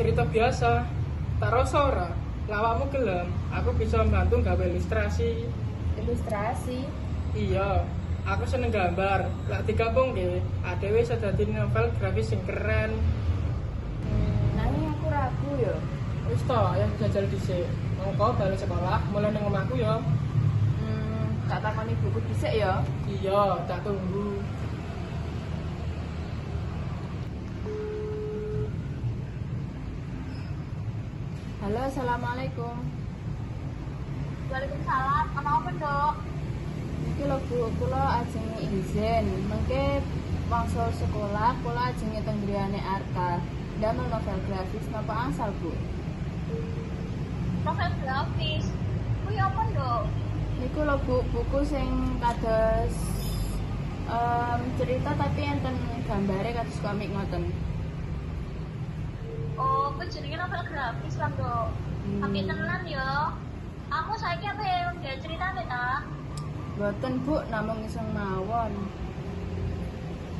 Cerita biasa. Tak rasa ora. Lawakmu gelem. Aku bisa membantu gawe ilustrasi. ilustrasi Iya, aku seneng gambar. Lah digabung ke, adewe bisa dadi novel grafis yang keren. hmm, nanging aku ragu ya Wis to, ya jajal dhisik. Kau balik sekolah, mulai nang omahku ya. hmm, tak takoni buku dhisik ya Iya, tak tunggu. Halo assalamualaikum Waalaikumsalam. Kenapa, Dok? Iki lho Bu, kula ajeng izin. Mengke mangsa sekolah kula ajeng nyeteng griyane Arka. Damel novel grafis napa angsal, Bu? Novel grafis. Kuwi apa, Dok? Niku lho Bu, buku sing kados em, cerita tapi enten gambare kados komik ngoten. Kuwi jenenge novel grafis kan, Dok. Hmm. Tapi tenan ya. Aku saiki apa yang dia ceritane ta? Boten Bu, namung iseng mawon.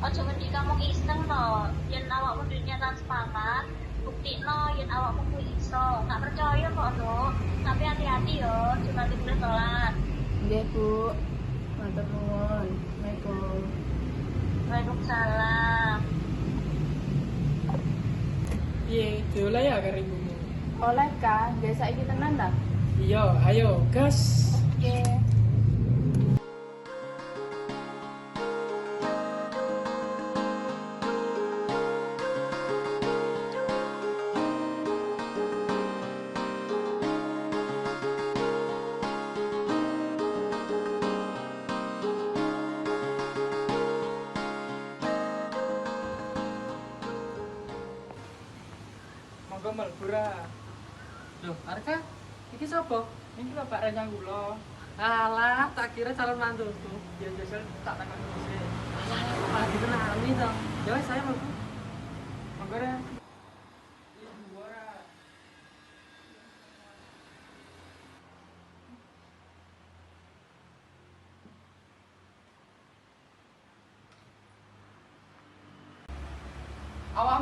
Aja ngendi kamu iseng no. Yen awakmu duwe nyatan semangat, buktikno yen awakmu kuwi iso. Gak percaya kok, Dok. Tapi hati-hati yo, cuma tidur telat. Nggih Bu. Matur nuwun. Assalamualaikum. Waalaikumsalam. Piye, dioleh ya karo ibumu? Oleh Kak, nggih saiki tenan ta? Iya, ayo, gas. Oke. Monggo melbura. Loh, Arka, iki sapa? Ini lho Pak Renyang kula. Alah, tak kira calon mantuku. Ya jajal tak takon dhisik. Malah dikenali dong. Ya saya mau. Monggo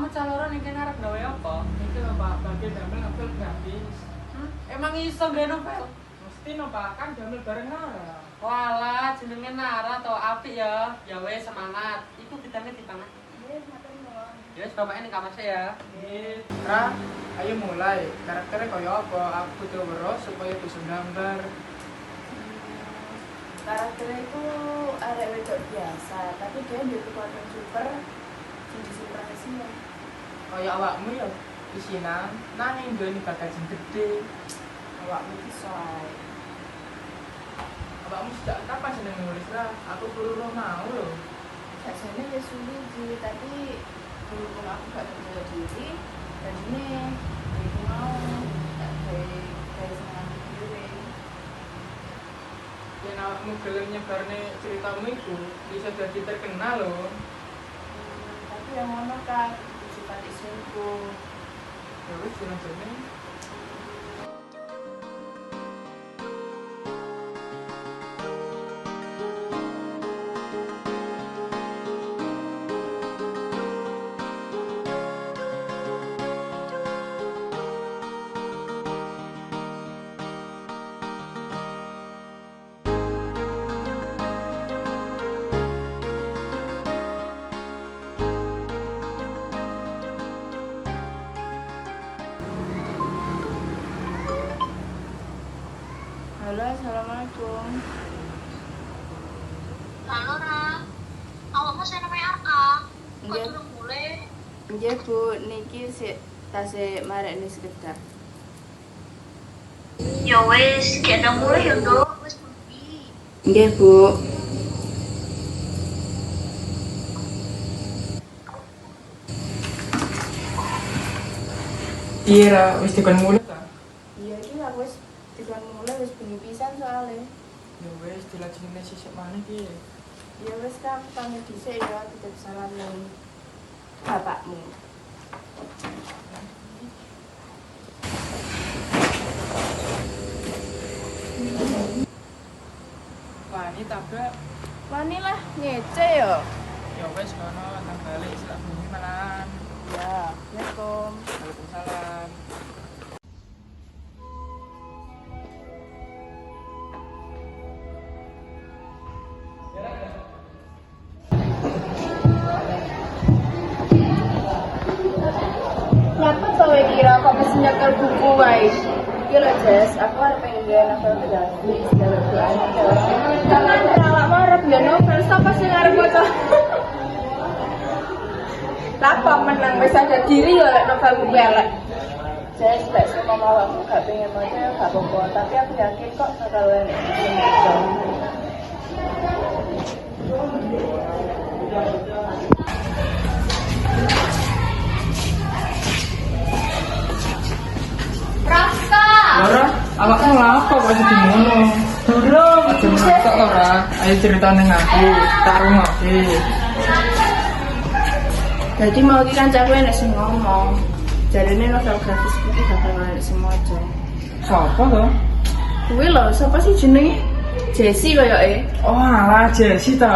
Awakmu caloran iki ngarep gawe apa? Iki lho Pak, bagian damel novel grafis. Hmm? Emang iso gawe novel? Mesti no Pak, kan damel bareng Nara. Walah, jenenge Nara atau apik ya. Ya wes semangat. Iku ditane di tangan. Nggih, matur nuwun. Ya wes bapaknya ning kamar saya. Nih, Ra, ayo mulai. Karakternya kaya apa? Aku butuh weruh supaya bisa gambar. karakternya itu arek wedok biasa tapi dia dia kekuatan super sing disimpresi ya Kaya awakmu ya, isinan, nanging duweni bakat sing gede. awakmu iki soal Awakmu sejak kapan seneng nulis ra? Aku perlu roh mau lho. biasanya ya sulit sih tapi berhubung aku gak percaya diri dan ini aku mau gak kayak kayak semangat diri Yen awakmu gelem nyebarne ceritamu iku, bisa jadi terkenal lho. Hmm, tapi yang mana kan sifat isinku Ya wis jeneng-jeneng. Assalamualaikum Halo, Ra. Awakmu saya namanya Arka. Kok Nggih. durung mulai? Nggih Bu, niki sik tasik marekne sekedap. Ya wes, kita mulai ya, Dok. Wes bengi. Nggih Bu. Iya ra, wis dikon ta? bulan mulai wis bengi pisan soalnya. Ya wis dilajengne sisik maneh piye? Ya wis kan aku pamit dhisik ya tidak salam nang bapakmu. Wani tabrak. Wani lah ngece yo. Ya wis kono nang balik sak bumi malan Ya, Assalamualaikum. Waalaikumsalam. Iya loh Jess, aku harus pengen dia novel gratis dari Karena kalau mau harap dia novel, siapa sih ngarep baca? Lapa menang bisa ada diri ya lek novel buku elek. Jess, lek semua mau aku gak pengen baca ya gak apa-apa, tapi aku yakin kok bakal enak. Raka! Ora, awakmu lapo kok jadi ngono? Durung, Aja ngetok ora. Ayo cerita ning aku, tak rungokke. Jadi mau iki kancaku enek sing ngomong. Jarine novel gratis iki bakal enek sing maca. Sopo to? Kuwi lho, sapa sih jenenge? Jessie koyoke. Oh, alah Jesse to.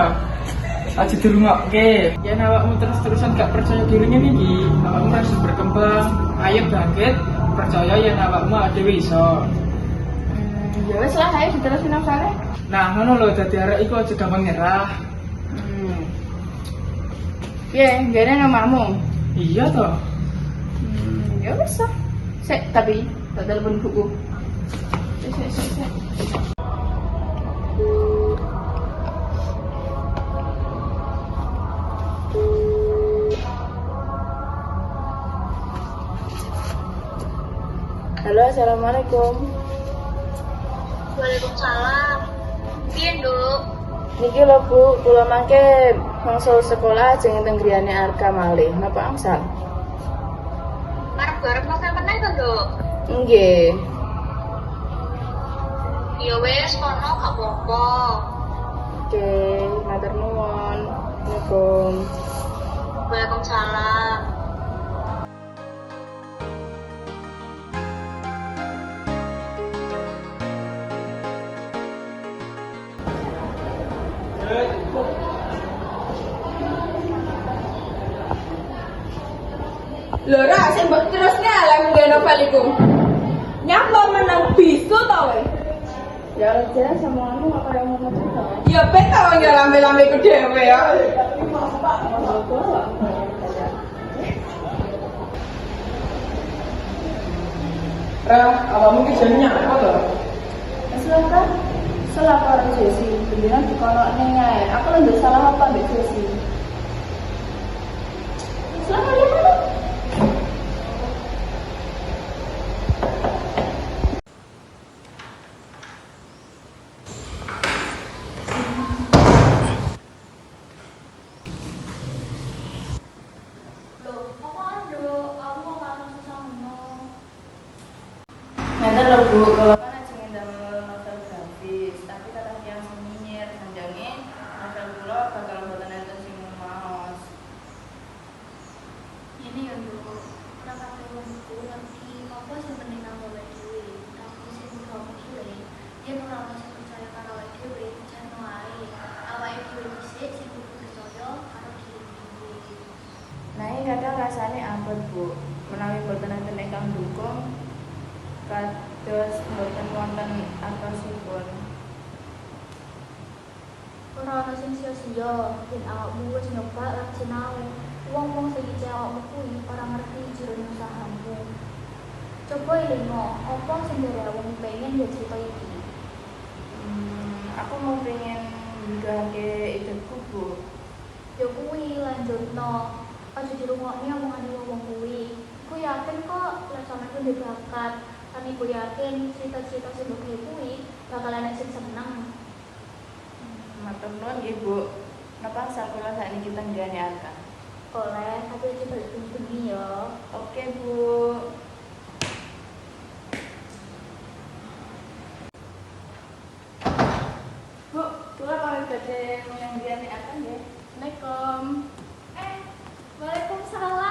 Aja dirungokke. Yen awakmu terus-terusan gak percaya diri ngene iki, awakmu harus berkembang. Ayo bangkit, percaya yen awakmu dhewe iso. Hmm, ya wis lah, ayo diterusin novele. Nah, ngono lho dadi arek iku aja gampang nyerah. Hmm. Piye, gene nomamu? Iya to. Hmm, ya wis lah. Sik, tapi tak telepon buku. Sik, sik, sik, assalamualaikum. Waalaikumsalam. Piye, Nduk? Niki lho Bu, kula mangke mangsul sekolah ajeng teng griyane Arka malih. Napa angsal? Arep bareng novel meneh to, Nduk? Nggih. Ya wes, kono gak apa-apa. Oke, matur nuwun. Assalamualaikum. Waalaikumsalam. Lho ra sing mbok terusne ala nggawe novel iku. Nyapa menang bisu to we? Ya aja sama anu apa yang mau cerita. Ya wong ya lambe-lambe ku dhewe ya. Ra, awakmu ki jenenge apa to? Silakan. Salah karo Jesi, beneran dikolokne ae. Aku lho salah apa mbek Jesi. Ngeten lho Bu, kalau kan aja ngendal novel grafis, tapi kata yang seminyir, sanjange novel kula bakal mboten enten sing maos. Ini ya dulu, ora kabeh wong iku ngerti apa sing penting nang awake dhewe. Tapi sing kamu iki yen ora ono sing percaya karo awake dhewe, jan wae. Awake dhewe dhisik sing kudu percaya karo diri dhewe. Nah, ini kadang rasane abot Bu. Menawi mboten enten ingkang dukung kados mboten wonten artosipun. Ora ono sing sia-sia yen awakmu wis nyoba lan sinau. Wong-wong sing iki awakmu kuwi ora ngerti jero usahamu. Coba elingo, apa sing dari wong pengen ya cerita iki. Hmm, aku mau pengen nggahke idetku Bu. Ya kuwi lanjutno. Aja dirungokne omongane wong kuwi. Aku yakin kok lek sampeyan duwe bakat. Iku yakin cerita-cerita sing mbok gawe kuwi bakal enek sing seneng. Matur nuwun Ibu. Napa sakula sakniki tenggane Arka? Oleh, tapi aja balik bengi ya. Oke Bu. Bu, kula pamit badhe menyang nggih. Assalamualaikum. Eh, Waalaikumsalam,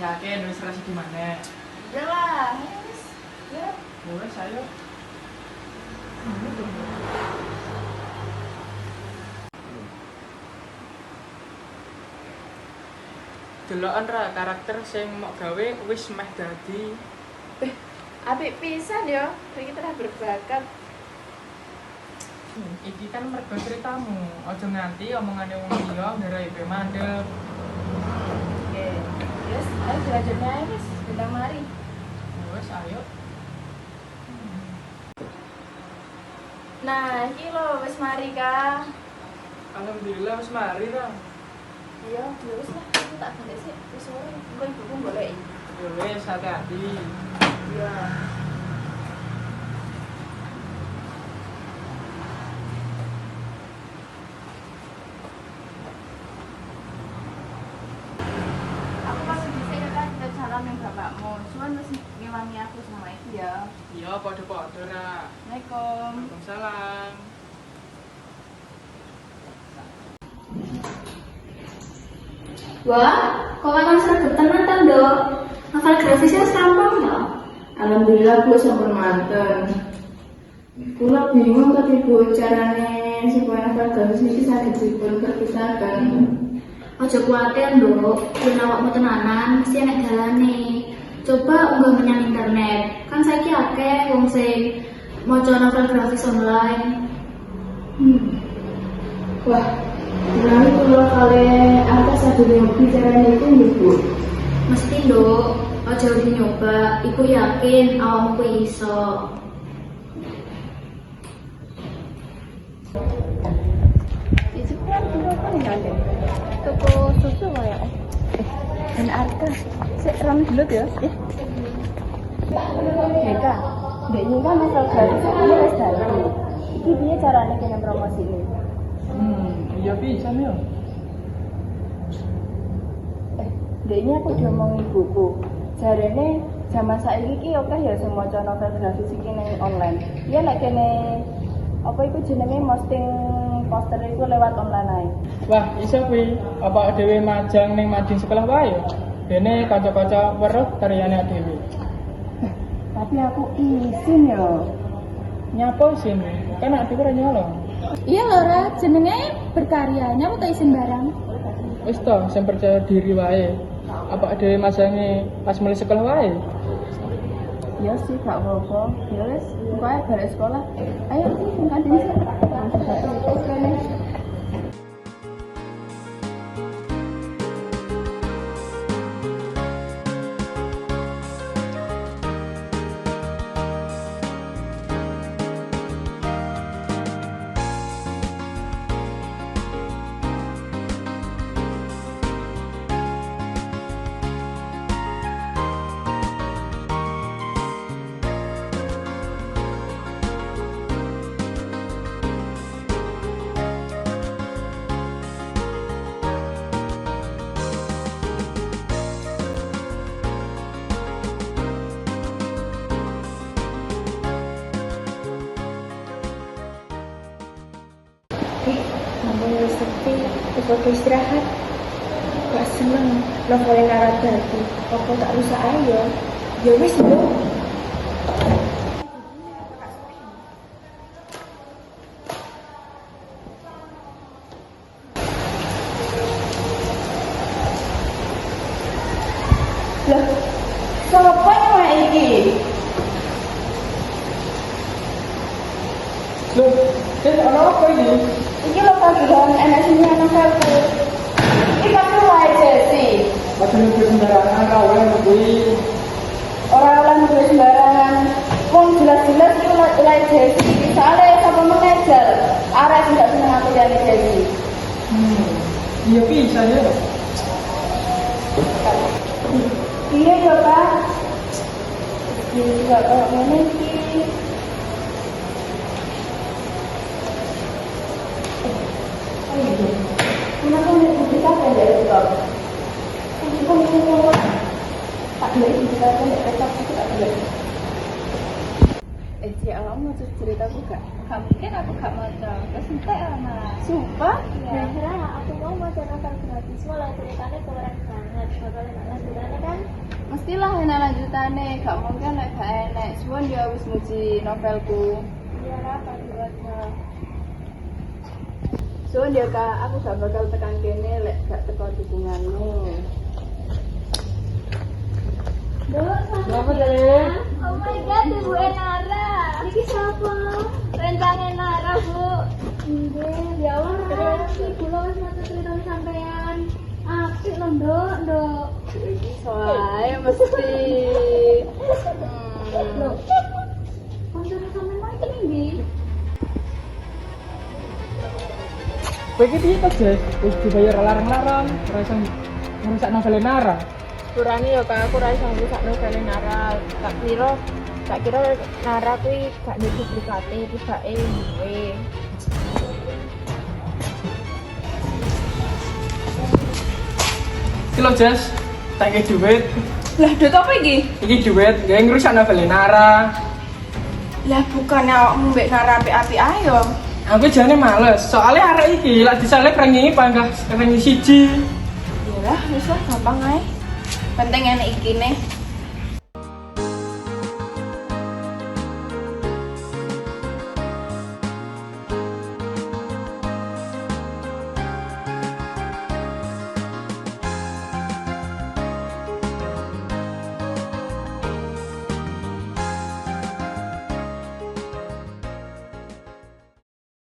yuk. Yakin wis rasa gimana? Iyalah, ayo wis. Ya. Ya wis ayo. Deloken ra karakter sing mau gawe wis meh dadi Eh, apik pisan yo. Iki telah berbakat. Hmm, iki kan mergo ceritamu. Aja nganti omongane wong liya. Oke. Yes, ayo dilanjutnya ayo wis. Bintang mari. Wis ayo. Nah, iki lho wis mari, Kak. Alhamdulillah wis mari ra. Iya, ya wis lah. Aku tak balik sih. Wis sore. Engko ibuku goleki. Ya wis hati-hati. Iya. Aku pas bisa ya kan kita jalan yang bapakmu. Cuman wis ngewangi aku sama itu ya. Iya padha-padha ra. Assalamualaikum. Waalaikumsalam. Wah, kok kakak seragam tenan kan dok? Hafal grafisnya gampang ya? Alhamdulillah Bu sampun manten. Kula bingung tapi Bu carane supaya hafal garis niki saged dipun perpisahaken. Ojo kuatir dok, yen awakmu tenanan, mesti enek dalane. Coba unggah menyang internet, kan saiki akeh wong sing maca novel grafis online. Hmm. Wah, berarti kula kali angka satu hobi carane itu nggih Bu. Mesti dok, ojo di nyoba, iku yakin awakmu ku iso. Itu kan dulu kan ngene. Toko susu kaya eh. Dan Arka, sik ram dulu ya. Ya. Meka, Dek ini kan masalah gratis ini wis dadi. Iki piye carane kene promosi ini? Hmm, iya bisa nih. Eh, Dek ini aku diomongi ibuku. Jarene zaman saiki ki oke ya maca novel grafis iki ning online. Iya nek kene apa iku jenenge posting poster iku lewat online ae. Wah, iso kuwi. Apa dhewe majang ning mading sekolah wae? Dene kanca-kanca weruh karyane dhewe. Tapi aku izin ya. Nyapa sini? Kan aku ora nyolong. Iya Laura, jenenge berkarya, nyapa tak isin barang. Wis to, sing percaya diri wae. Apa dhewe majange pas mulai sekolah wae? Ya sih gak apa-apa. Ya wis, pokoknya balik sekolah. Ayo, kan sih. Waktu istirahat. Gak seneng, novelin Nara Batu. Apa tak rusak aja? Ya wis yo. Lah, sapa yang iki? Loh, Des, ana apa ini? Iki lo panggilan enak sini anak aku. Iki pasti wae Jesse. Pas nuju sembarangan ra oleh kuwi. Orang orang nulis sembarangan. Wong jelas-jelas itu mulai Jesse. Soalnya sama mengejar. Arek tidak seneng aku jadi Jesse. Hmm. Iya bisa ya. Iya ya Pak. Ini juga kayak mana sih? Oh iya. Kenapa nih publikasi yang dari itu? Kan kita mau ngomong. Tak beli ceritakan di pesta aku tak boleh. Eh, si awak mau cerita aku gak? Gak mungkin aku gak mau Terus entek lah malah Sumpah? Ya, akhirnya aku mau baca novel gratis malah ceritanya keren banget bakal enak lanjutannya kan Mestilah lanjutannya, gak mungkin lek gak enak. Suwon dia wis muji novelku. iya lah apa dibaca Suwon dia kak, aku gak bakal tekan kene lek gak teko dukunganmu. Kenapa, Dek? Oh my god, Ibu Enara. Ini siapa? Rencang Enara, Bu. Iya, ya Allah. Ibu lo wis maca cerita sampean. Nduk, Nduk. Iki soalnya mesti. Loh. Koncone sampean mau iki ndi? Begitu itu aja, terus dibayar larang-larang, rasa merusak novel Nara. Kurangnya ya kak, aku rasa rusak novel Nara. Tak kira, tak kira Nara kuwi gak ada duplikate, terus Iki lo Jas, tak kayak duit, Lah, duit apa iki? iki duit, gak ngerusak novel Nara. Lah bukannya awakmu mbek Nara api-api ayo. Aku jane males, soalnya arek iki lak disalip rangi panggah rangi siji. Yalah, wis lah gampang ae. Penting enek iki nih.